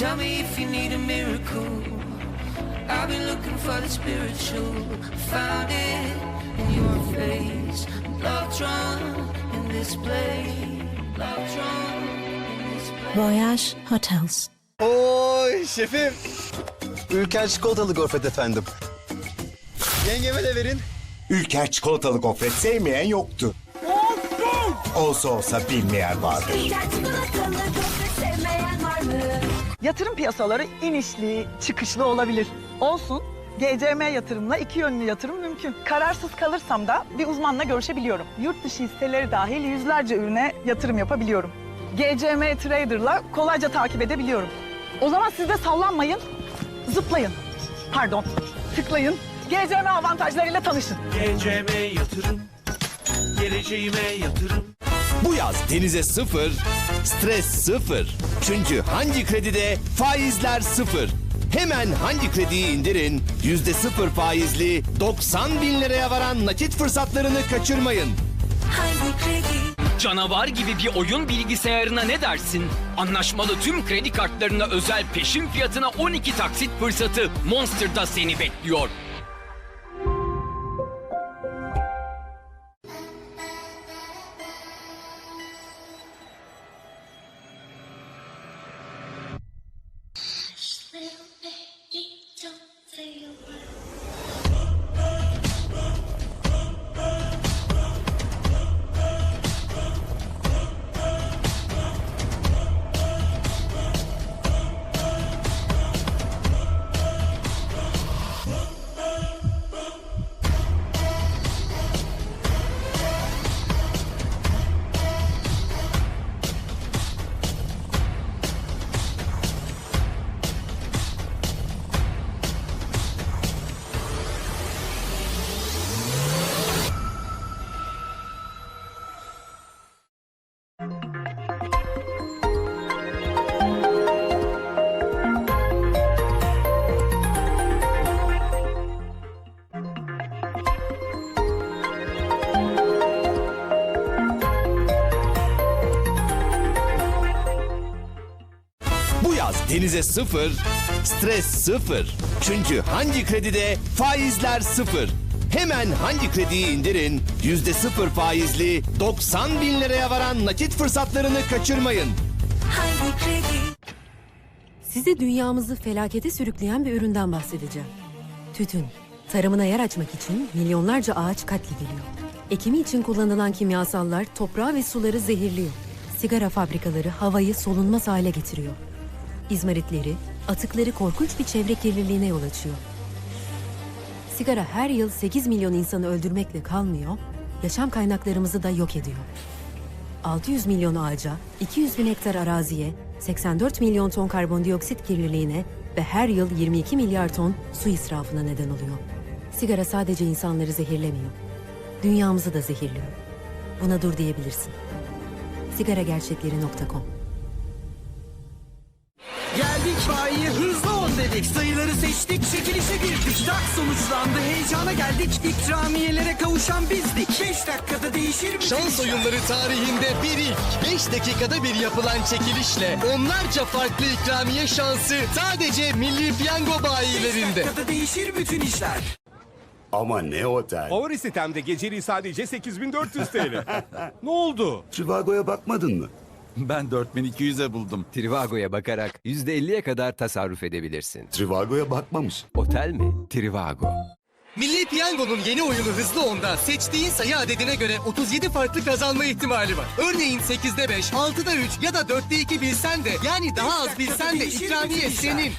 need a miracle. I've been looking for the spiritual. Found it in your face. Love drawn in this place. Love drawn in this place. Voyage Hotels. Oy şefim. Ülker çikolatalı gofret efendim. Yengeme de verin. Ülker çikolatalı gofret sevmeyen yoktu. Olsa olsa bilmeyen vardır. Yatırım piyasaları inişli, çıkışlı olabilir. Olsun. GCM yatırımla iki yönlü yatırım mümkün. Kararsız kalırsam da bir uzmanla görüşebiliyorum. Yurt dışı hisseleri dahil yüzlerce ürüne yatırım yapabiliyorum. GCM Trader'la kolayca takip edebiliyorum. O zaman siz de sallanmayın, zıplayın. Pardon, tıklayın. GCM avantajlarıyla tanışın. GCM yatırım, geleceğime yatırım. Bu yaz denize sıfır, stres sıfır. Çünkü hangi kredide faizler sıfır. Hemen hangi krediyi indirin, yüzde sıfır faizli 90 bin liraya varan nakit fırsatlarını kaçırmayın. Canavar gibi bir oyun bilgisayarına ne dersin? Anlaşmalı tüm kredi kartlarına özel peşin fiyatına 12 taksit fırsatı Monster'da seni bekliyor. Bu yaz denize sıfır, stres sıfır. Çünkü hangi kredide faizler sıfır. Hemen hangi krediyi indirin, yüzde sıfır faizli 90 bin liraya varan nakit fırsatlarını kaçırmayın. Size dünyamızı felakete sürükleyen bir üründen bahsedeceğim. Tütün. Tarımına yer açmak için milyonlarca ağaç katlediliyor. Ekimi için kullanılan kimyasallar toprağı ve suları zehirliyor. Sigara fabrikaları havayı solunmaz hale getiriyor. İzmaritleri, atıkları korkunç bir çevre kirliliğine yol açıyor. Sigara her yıl 8 milyon insanı öldürmekle kalmıyor, yaşam kaynaklarımızı da yok ediyor. 600 milyon ağaca, 200 bin hektar araziye, 84 milyon ton karbondioksit kirliliğine ve her yıl 22 milyar ton su israfına neden oluyor. Sigara sadece insanları zehirlemiyor. Dünyamızı da zehirliyor. Buna dur diyebilirsin. Sigaragerçekleri.com Geldik bayiye hızlı ol dedik. Sayıları seçtik, çekilişe girdik. Tak sonuçlandı, heyecana geldik. İkramiyelere kavuşan bizdik. 5 dakikada değişir mi? Şans oyunları tarihinde bir ilk. 5 dakikada bir yapılan çekilişle onlarca farklı ikramiye şansı sadece Milli Piyango bayilerinde. dakikada değişir bütün işler. Ama ne otel. Favori sitemde geceliği sadece 8400 TL. ne oldu? Trivago'ya bakmadın mı? Ben 4200'e buldum. Trivago'ya bakarak %50'ye kadar tasarruf edebilirsin. Trivago'ya bakmamış. Otel mi? Trivago. Milli Piyango'nun yeni oyunu Hızlı Onda seçtiğin sayı adedine göre 37 farklı kazanma ihtimali var. Örneğin 8'de 5, 6'da 3 ya da 4'te 2 bilsen de yani daha az bilsen de ikramiye senin.